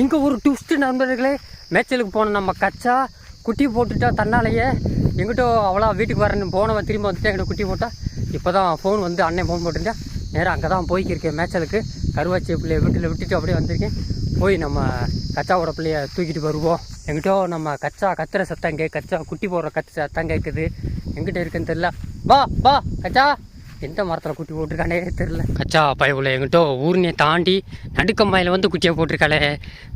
இங்கே ஒரு ட்விஸ்ட் நண்பர்களே. மேய்ச்சலுக்கு போன நம்ம கச்சா குட்டி போட்டுட்டா தன்னாலேயே எங்கிட்ட அவ்வளோ வீட்டுக்கு வரேன்னு போனவன் திரும்ப வந்துட்டு எங்கிட்ட குட்டி போட்டால் இப்போ தான் ஃபோன் வந்து அண்ணன் ஃபோன் போட்டிருந்தேன் நேராக அங்கே தான் போய்க்கிருக்கேன் மேய்ச்சலுக்கு. கருவாச்சி பிள்ளைய வீட்டில் விட்டுட்டு அப்படியே வந்திருக்கேன். போய் நம்ம கச்சாவோட பிள்ளைய தூக்கிட்டு வருவோம். எங்கிட்ட நம்ம கச்சா கத்துற சத்தம் கே கச்சா குட்டி போடுற கத்து சத்தம் கேட்குது எங்கிட்ட இருக்குன்னு தெரியல. வா வா கச்சா. எந்த மரத்தில் குட்டி போட்டிருக்கானே தெரில கச்சா பயவுல எங்கிட்ட ஊர்னே தாண்டி நடுக்கம்பாயில் வந்து குட்டியாக போட்டிருக்காளே.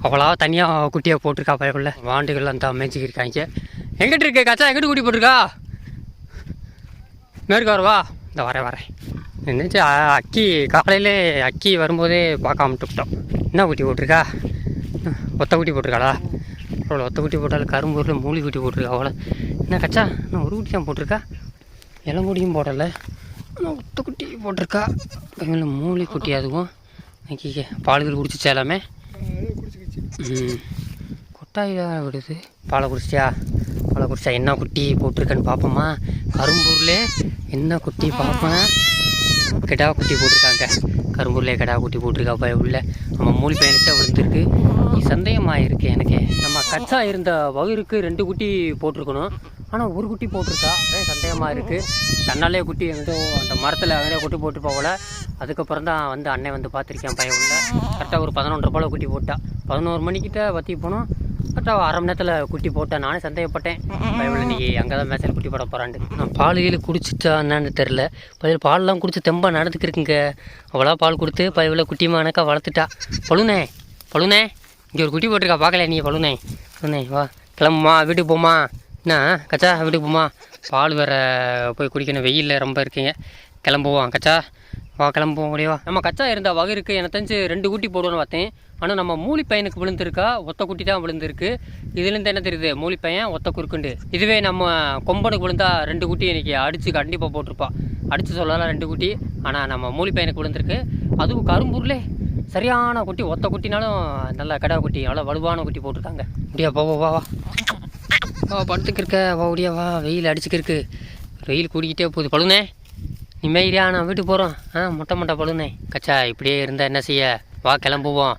அவ்வளோ தனியாக குட்டியாக போட்டிருக்கா பயவுல வாண்டுகள் அந்த மேய்ச்சிக்கிருக்காங்க. எங்கிட்ட இருக்கு கச்சா? எங்கிட்ட குட்டி போட்டிருக்கா? மேற்கு வரவா இந்த வரேன் வரேன். என்னச்சு அக்கி காலையிலே அக்கி வரும்போதே பார்க்காமட்டு விட்டோம் என்ன குட்டி போட்டிருக்கா? ஒத்த குட்டி போட்டிருக்காளா? அவ்வளோ ஒத்த குட்டி போட்டாலும் கரும்பூரில் மூலி குட்டி போட்டிருக்கா அவ்வளோ என்ன கச்சா? நான் ஒரு குட்டி தான் போட்டிருக்கா? இளங்குடியும் போடலை. முத்து குட்டி போட்டிருக்கா? இவங்கள மூலி குட்டி அதுவும். இன்னைக்கு பால்கள் குடிச்சிச்சா எல்லாமே? ம். விடுது. பாலை குடிச்சியா பாலை குடிச்சா என்ன குட்டி போட்டிருக்கேன்னு பார்ப்போமா கரும்பூரில் என்ன குட்டி பார்ப்பேன் கிடா குட்டி போட்டிருக்காங்க. கரும்பூரில் கிடா குட்டி போட்டிருக்கா பய உள்ள. நம்ம மூலி பையன்கிட்ட விழுந்துருக்கு. சந்தேகமாக இருக்கு எனக்கு. நம்ம கச்சா இருந்த வகுருக்கு ரெண்டு குட்டி போட்டிருக்கணும். ஆனால் ஒரு குட்டி போட்டிருக்கா? அதே சந்தேகமாக இருக்குது தன்னாலே குட்டி எங்கேயோ அந்த மரத்தில் அங்கே குட்டி போட்டு போகல அதுக்கப்புறம் தான் வந்து அண்ணன் வந்து பார்த்துருக்கேன் பையன் உள்ள. கரெக்டாக ஒரு பதினொன்று போல் குட்டி போட்டா. பதினோரு மணிக்கிட்ட வத்தி போனோம். கரெக்டாக அரை மணி நேரத்தில் குட்டி போட்டேன். நானே சந்தேகப்பட்டேன். பயவில் இன்னைக்கு அங்கே தான் மேட்சில் குட்டி போட போகிறான்ட்டு நான் பால் கீழே குடிச்சிட்டா என்னன்னு தெரில பயிர் பால்லாம் குடிச்சு தெம்பா நடந்துக்கிருக்குங்க. அவ்வளோ பால் கொடுத்து பயவில் குட்டிமானக்கா வளர்த்துட்டா. பழுனே பழுனே இங்கே ஒரு குட்டி போட்டிருக்கா. பார்க்கல நீ? பழுனே பழுனே வா கிளம்புமா வீட்டுக்கு போமா என்ன? கச்சா வீட்டுக்கு போமா பால் வேறு போய் குடிக்கணும். வெயிலில் ரொம்ப இருக்கீங்க. கிளம்புவோம். கச்சா வா கிளம்புவோம். முடியவா நம்ம கச்சா இருந்த இருக்குது எனக்கு தெரிஞ்சு ரெண்டு குட்டி போடுவோன்னு பார்த்தேன். ஆனால் நம்ம மூலி பையனுக்கு விழுந்திருக்கா? ஒத்த குட்டி தான் விழுந்திருக்கு. இதுலேருந்து என்ன தெரியுது? மூலி பையன் ஒத்த குறுக்குண்டு. இதுவே நம்ம கொம்பனுக்கு விழுந்தா ரெண்டு குட்டி இன்னைக்கு அடித்து கண்டிப்பாக போட்டிருப்பா. அடித்து சொல்லலாம் ரெண்டு குட்டி. ஆனால் நம்ம மூலி பையனுக்கு விழுந்திருக்கு. அதுவும் கரும்பூர்லே. சரியான குட்டி. ஒத்த குட்டினாலும் நல்ல கடா குட்டி. நல்லா வலுவான குட்டி போட்டிருக்காங்க. முடியா வா வா. வா படுத்துக்கிருக்க வா முடியா வா. வெயில் அடிச்சுக்கிருக்கு வெயில் கூடிக்கிட்டே போகுது. பழுனே நீ நான் வீட்டுக்கு போகிறோம் ஆ மொட்டை மொட்டை பழுனே கச்சா இப்படியே இருந்தால் என்ன செய்ய? வா கிளம்புவோம்.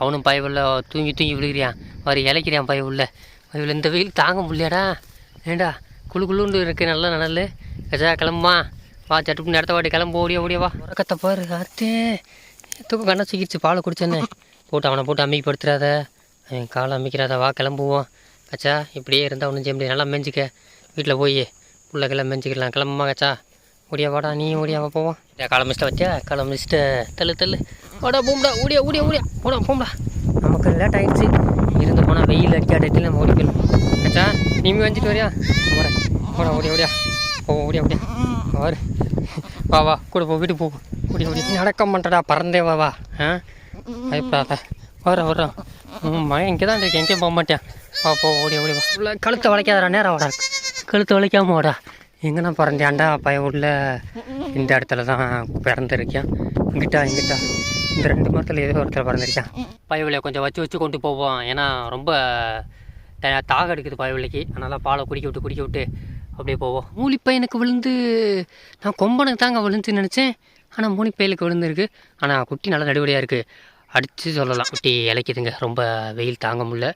அவனும் பயவுள்ள தூங்கி தூங்கி விழுகிறியான் வர இலைக்கிறியான் பயவுள்ள பயவில் இந்த வெயில் தாங்க முடியாடா ஏண்டா? குளு குளுண்டு இருக்குது நல்ல நல்ல கச்சா கிளம்புமா? வா சட்டுப்புன்னு இடத்த வாட்டி கிளம்பு. ஓடியா ஓடியா வா. உறக்கத்தை பாரு அத்தே தூக்கம் கண்ணை சீக்கிரிச்சு பாலை குடிச்சேன்னே. போட்டு அவனை போட்டு அமைக்கப்படுத்துறாத அவன் காலை அமைக்கிறாத. வா கிளம்புவோம். கச்சா இப்படியே இருந்தால் ஒன்றும் செய்ய முடியாது. நல்லா மெஞ்சிக்க. வீட்டில் போய் புள்ளக்கெல்லாம் மெஞ்சிக்கலாம். கிளம்புமா கச்சா? ஓடியா வாடா நீ ஓடியா வா போவோம். ஏ, காலை மிஸ்ட்டை வச்சா காலை தள்ளு தள்ளு. வாடா போம்டா ஓடியா ஓடியா ஓடியா. போடா போம்டா. நமக்கு லேட் ஆகிடுச்சு இருந்து போனால் வெயில் அடிக்காத இடத்துல நம்ம ஓடிக்கணும். அச்சா கச்சா நீ வந்துட்டு வரியா? போடா போடா ஓடியா ஓடியா. போ ஓடியா ஓடியா. வாரு வா வா கூட போ வீட்டுக்கு போ. ஓடி ஓடி நடக்க மாட்டடா பறந்தே வா வா. ஆ? பயப்படாத. வர வர ம் இங்கே தான் இருக்கேன். எங்கேயும் போக மாட்டேன் வா போ ஓடி ஓடி வா. உள்ள கழுத்தை வளைக்காதடா நேரம் வாடா. கழுத்தை வளைக்காம வாடா. எங்கண்ணா பிறந்தேன்டா பையன் உள்ள இந்த இடத்துல தான் பிறந்திருக்கேன். இங்கிட்டா இங்கிட்டா. இந்த ரெண்டு மரத்தில் ஏதோ ஒருத்தர் பிறந்திருக்கேன். பயவிலையை கொஞ்சம் வச்சு வச்சு கொண்டு போவோம். ஏன்னா ரொம்ப தாகம் எடுக்குது பயவிலைக்கு அதனால் பாலை குடிக்க விட்டு குடிக்க விட்டு அப்படியே போவோம். மூலிப்பையனுக்கு விழுந்து நான் கொம்பனுக்கு தாங்க விழுந்துன்னு நினச்சேன். ஆனால் மூலிப்பையலுக்கு விழுந்துருக்கு. ஆனால் குட்டி நல்லா நடுவடியாக இருக்குது அடித்து சொல்லலாம். குட்டி இலைக்குதுங்க. ரொம்ப வெயில் தாங்க முடியல.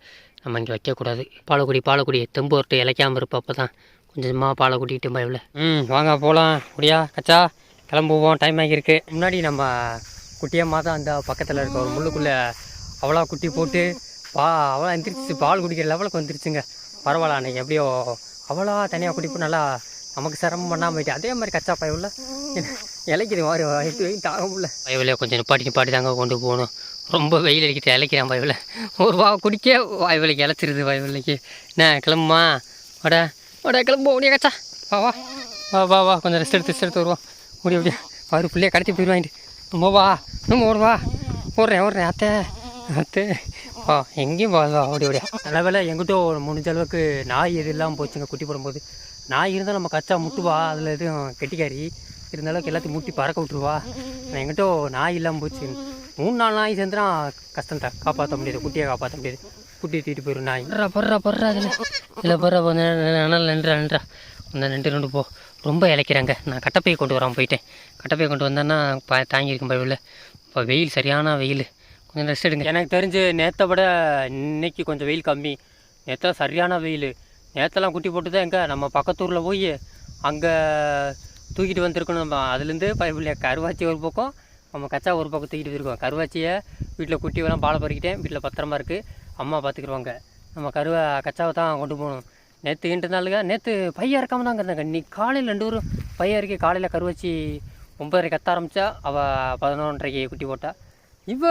நம்ம இங்கே வைக்கக்கூடாது. பாலக்குடி பாலக்குடி தெம்போர்ட்டு இலைக்காமல் இருப்போம் அப்போ தான் கொஞ்சமாக பாலை குட்டிக்கிட்டு பயவில் ம் வாங்க போகலாம் முடியா கச்சா? கிளம்புவோம். டைம் ஆகியிருக்கு. முன்னாடி நம்ம குட்டியம்மா தான் அந்த பக்கத்தில் இருக்க ஒரு முள்ளுக்குள்ளே அவ்வளோ குட்டி போட்டு பா அவ்வளோ எந்திரிச்சு பால் குடிக்கிற லெவலுக்கு வந்துருச்சுங்க. பரவாயில்ல அன்றைக்கி எப்படியோ அவ்வளோ தனியாக குடிப்பு நல்லா நமக்கு சிரமம் பண்ணாமல் போயிட்டு அதே மாதிரி கச்சா பயவுள்ள இலைக்குது மாதிரி தாங்க முடியல. பயவில் கொஞ்சம் நிப்பாட்டி நிப்பாட்டி தாங்க கொண்டு போகணும். ரொம்ப வெயில் அடிக்கிட்டு இலைக்கிறேன் பயவில் ஒரு வா குடிக்க வாய்வலிக்கு இழைச்சிருது வாய்வலிக்கு என்ன கிளம்புமா? வாடா வாடா கிளம்பு ஓடியா கச்சா வா வா. வா வா வா கொஞ்சம் ரெஸ்ட் எடுத்து ரெஸ்ட் எடுத்து வருவோம். ஓடி ஓடியா அவர் பிள்ளைய கடத்தி போயிடுவாங்க ரொம்ப வா நம்ம ஓடுவா ஓடுறேன் ஓடுறேன் அத்தை அத்தை. வா எங்கேயும் வா வா ஓடி ஓடியா நல்ல வேலை எங்கிட்ட ஒரு முடிஞ்ச அளவுக்கு நாய் எது இல்லாமல் போச்சுங்க குட்டி போடும்போது. நாய் இருந்தால் நம்ம கச்சா முட்டுவா அதில் எதுவும் கெட்டிக்காரி. இருந்த அளவுக்கு எல்லாத்தையும் முட்டி பறக்க விட்டுருவா. எங்கிட்ட நாய் இல்லாமல் போச்சு மூணு நாலு நாய் சேர்ந்துனா கஷ்டம் தான் காப்பாற்ற முடியாது. குட்டியை காப்பாற்ற முடியாது. குட்டி தூக்கிட்டு போயிடும் நாய். பர்றா பர்றா பர்றா அதில். இல்லை பர்றா அனல் நின்றா நின்றா. கொஞ்சம் நின்று நின்று போ. ரொம்ப இழைக்கிறாங்க. நான் கட்டப்பையை கொண்டு வரான் போயிட்டேன். கட்டப்பையை கொண்டு வந்தேன்னா பா தாங்கியிருக்கும் பயில இப்போ வெயில் சரியான வெயில். கொஞ்சம் ரெஸ்ட் எடுங்க. எனக்கு தெரிஞ்சு நேற்றை விட இன்னைக்கு கொஞ்சம் வெயில் கம்மி. நேற்று சரியான வெயில். நேற்றெல்லாம் குட்டி போட்டு தான் எங்கே? நம்ம பக்கத்தூரில் போய் அங்கே தூக்கிட்டு வந்திருக்கணும். நம்ம அதுலேருந்து பைபிள் கருவாச்சி ஒரு பக்கம் நம்ம கச்சா ஒரு பக்கம் தூக்கிட்டு போயிருக்கோம். கருவாச்சியை வீட்டில் குட்டிவெல்லாம் பாலை பறிக்கிட்டேன். வீட்டில் பத்திரமா இருக்குது அம்மா பார்த்துக்குருவாங்க. நம்ம கருவா கச்சாவை தான் கொண்டு போகணும். நேற்று இன்று நாளுங்க நேற்று பையன் இறக்காம தாங்க இருந்தாங்க இன்னைக்கு காலையில் ரெண்டு பேரும் பையன் இறக்கி காலையில் கருவாச்சி ஒம்பதரை கத்த ஆரம்பித்தா அவள் பதினொன்றரைக்கு குட்டி போட்டா. இப்போ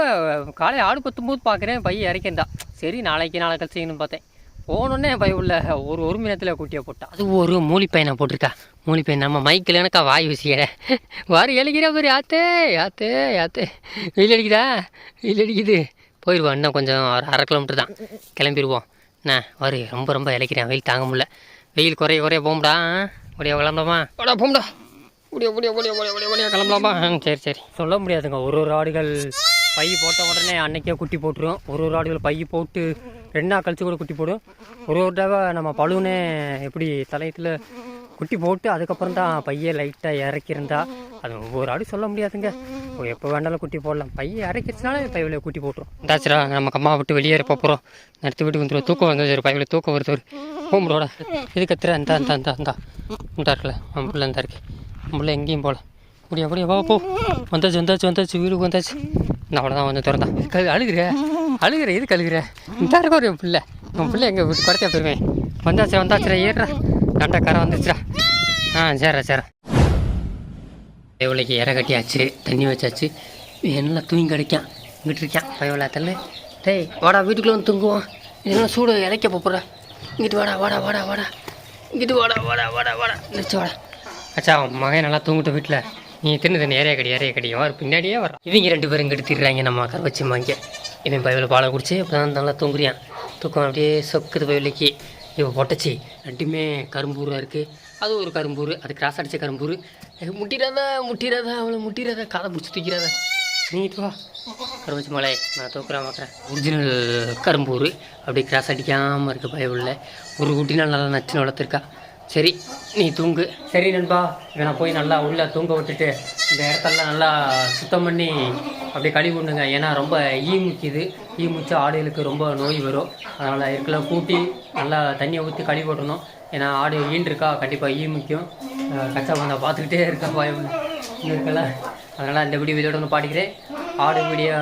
காலையில் ஆடு கொத்தும்போது பார்க்குறேன் பையன் இறக்கிருந்தா சரி நாளைக்கு நாளை கழிச்சிங்கன்னு பார்த்தேன். போனோடனே பய உள்ள ஒரு ஒரு மணி நேரத்தில் குட்டியை போட்டா. அது ஒரு மூலிப்பையனை போட்டிருக்கா. மூலி நம்ம மைக்கில் எனக்கா வாய் வீசிக்கிற வாரி எழுகிற பாரு ஆத்தே யாத்தே யாத்தே வெயில் அடிக்குதா? வெயில் அடிக்குது. போயிடுவோம் இன்னும் கொஞ்சம் ஒரு அரை கிலோமீட்டர் தான். கிளம்பிடுவோம் என்ன வரு ரொம்ப ரொம்ப இழைக்கிறேன். வெயில் தாங்க முடியல. வெயில் குறைய குறைய போகும்டா. ஒடியா கிளம்பலாமா? போடா போம்டா. முடிய முடியா முடியா முடியா முடியா கிளம்பலாமா? சரி சரி. சொல்ல முடியாதுங்க. ஒரு ஒரு ஆடுகள். பை போட்ட உடனே அன்னைக்கே குட்டி போட்டுரும் ஒரு ஒரு ஆடுகள் பை போட்டு ரெண்டு நாள் கழிச்சு கூட குட்டி போடும். ஒரு ஒரு தடவை நம்ம பழுவுனே எப்படி தலையத்தில் குட்டி போட்டு அதுக்கப்புறம் தான் பையை லைட்டாக இறக்கியிருந்தா அது ஒவ்வொரு ஆடு சொல்ல முடியாதுங்க. எப்போ வேணாலும் குட்டி போடலாம். பையை இறக்கிடுச்சுனாலே பையில குட்டி போட்டுரும். இந்தாச்சுரா நம்ம அம்மா விட்டு வெளியேற போகிறோம் நிறுத்தி விட்டு வந்துடும் தூக்கம் வந்து ஒரு பையில தூக்கம் வருது ஒரு. ஹோம்ரோட இது கத்துற இந்தா இந்தா இந்தா இந்தா. இந்தா இருக்குல்ல நம்ம பிள்ளை இந்த இருக்கு. நம்ம பிள்ளை எங்கேயும் போகல. அப்படியே அப்படியே வா போ. வந்தாச்சு வந்தாச்சு வந்தாச்சு. வீடுக்கு வந்தாச்சு. இந்த அவ்வளோதான் வந்து திறந்தான் கழு அழுகிற. அழுகிற. இது கழுகிற இந்த இருக்க ஒரு பிள்ளை. உன் பிள்ளை எங்கள் குறைச்சா போயிருவேன். வந்தாச்சு வந்தாச்சுரா ஏறுறா நண்டா கரை வந்துச்சுரா ஆ சரிடா சரிடா இவளைக்கு இற கட்டியாச்சு தண்ணி வச்சாச்சு. என்ன தூங்கி கிடைக்கான். இங்கிட்டு இருக்கான். பயவலா தள்ளு. டேய் வாடா வீட்டுக்குள்ளே வந்து தூங்குவோம். இதெல்லாம் சூடு இலைக்க போகிறா இங்கிட்டு வாடா வாடா வாடா வாடா. இங்கிட்டு வாடா வாடா வாடா வாடா. நினச்சி வாடா. அச்சா அவன் மகன் நல்லா தூங்கிட்டு வீட்டில். நீ தின்னு தண்ணி ஏரியா கடி ஏரியா கடி அவர் பின்னாடியே வர இவங்க ரெண்டு பேரும் இங்கிட்டு திடுறாங்க நம்ம கரை வச்சு வாங்க இவன் பைபிள் பாலை குடிச்சு இப்போ தான் நல்லா தூங்குறியான் தூக்கம் அப்படியே சொக்குது பைபிளைக்கு இவன் பொட்டச்சி. ரெண்டுமே கரும்பூராக இருக்குது அது ஒரு கரும்பூர். அது கிராஸ் அடித்த கரும்பூர். முட்டிடாத முட்டிடாத அவளை முட்டிடாத. காதை பிடிச்சி தூக்கிறாத நீட்டு வா. வச்சு மலை நான் தூக்குறேன் பார்க்குறேன் ஒரிஜினல் கரும்பூர். அப்படியே கிராஸ் அடிக்காமல் இருக்குது பயவுள்ள ஒரு குட்டினால் நல்லா நச்சுன்னு வளர்த்துருக்கா. சரி நீ தூங்கு. சரி நண்பா இவனை போய் நல்லா உள்ளே தூங்க விட்டுட்டு இந்த இடத்தெல்லாம் நல்லா சுத்தம் பண்ணி அப்படியே கழுவி விடுங்க. ஏன்னா ரொம்ப ஈ முக்கிது. ஈ முச்சு ஆடுகளுக்கு ரொம்ப நோய் வரும். அதனால் இருக்கலாம் கூட்டி நல்லா தண்ணியை ஊற்றி கழுவி விடணும். ஏன்னா ஆடு ஈன் இருக்கா கண்டிப்பாக ஈ முக்கியம். கச்சா பந்தா பார்த்துக்கிட்டே இருக்கா பயம் இருக்கல. அதனால் இந்த வீடியோ இதோட ஒன்று பாடிக்கிறேன். ஆடு வீடியோ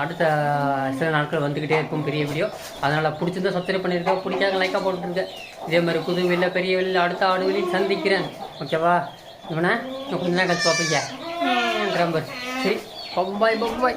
அடுத்த சில நாட்கள் வந்துக்கிட்டே இருக்கும் பெரிய வீடியோ. அதனால் பிடிச்சிருந்தா சப்ஸ்கிரைப் பண்ணியிருக்கேன் பிடிக்காத லைக்காக போட்டுருங்க. இதே மாதிரி புது வெளியில் பெரிய வெளியில் அடுத்த ஆடு வெளியில் சந்திக்கிறேன். ஓகேவா? இவனை கொஞ்ச நேரம் கழிச்சு பார்ப்பீங்க. சரி பம்பாய் பம்பாய்